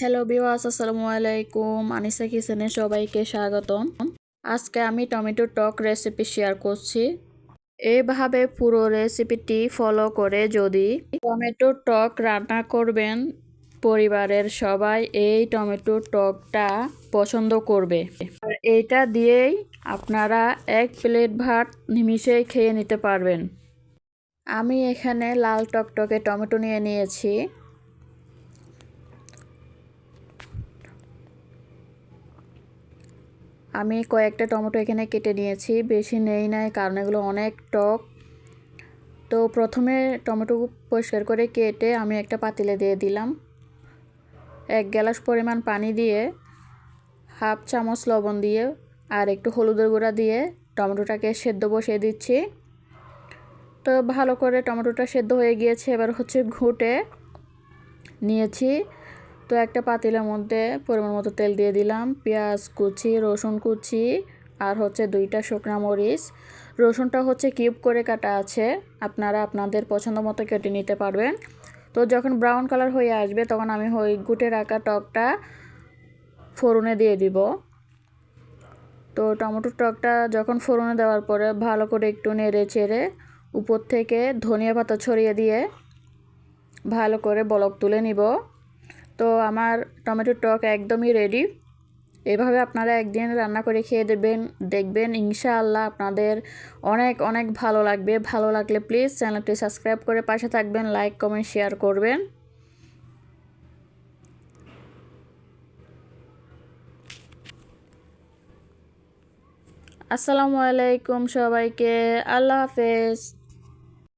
Hello বিওয়াস আসসালামু আলাইকুম। আনিসা কিচেনে সবাইকে স্বাগতম। আজকে আমি টমেটো টক রেসিপি শেয়ার করছি। এইভাবে পুরো রেসিপিটি ফলো করে যদি টমেটো টক রান্না করবেন, পরিবারের সবাই এই টমেটো টকটা পছন্দ করবে। আর এইটা দিয়েই আপনারা এক প্লেট ভাত নিমিশেই খেয়ে নিতে পারবেন। আমি এখানে লাল টকটকে টমেটো নিয়ে নিয়েছি। আমি কয়েকটা টমেটো এখানে কেটে নিয়েছি, বেশি নেই নাই, কারণ এগুলো অনেক টক। তো প্রথমে টমেটো পরিষ্কার করে কেটে আমি একটা পাতিলে দিয়ে দিলাম। এক গ্লাস পরিমাণ পানি দিয়ে, হাফ চামচ লবণ দিয়ে আর একটু হলুদের গুঁড়া দিয়ে টমেটোটাকে সেদ্ধ বসিয়ে দিচ্ছি। তো ভালো করে টমেটোটা সেদ্ধ হয়ে গিয়েছে, এবার হচ্ছে ঘুটে নিয়েছি। তো একটা পাতিলের মধ্যে পরিমাণ মতো তেল দিয়ে দিলাম, পেঁয়াজ কুচি, রসুন কুচি আর হচ্ছে দুইটা শুকনো মরিচ। রসুনটা হচ্ছে কিউব করে কাটা আছে, আপনারা আপনাদের পছন্দ মতো কেটে নিতে পারবেন। তো যখন ব্রাউন কালার হয়ে আসবে, তখন আমি ওই গুটে রাখা টকটা ফোড়নে দিয়ে দিব। তো টমেটোর টকটা যখন ফোড়নে দেওয়ার পরে ভালো করে একটু নেড়ে চেড়ে উপর থেকে ধনিয়া পাতা ছড়িয়ে দিয়ে ভালো করে বলক তুলে নিব। তো আমার টমেটোর টক একদমই রেডি এভাবে আপনারা একদিন রান্না করে খেয়ে দেবেন, দেখবেন ইনশাআল্লাহ আপনাদের অনেক অনেক ভালো লাগবে। ভালো লাগলে প্লিজ চ্যানেলটি সাবস্ক্রাইব করে পাশে থাকবেন লাইক কমেন্ট শেয়ার করবেন। আসসালামু আলাইকুম সবাইকে, আল্লাহ হাফেজ।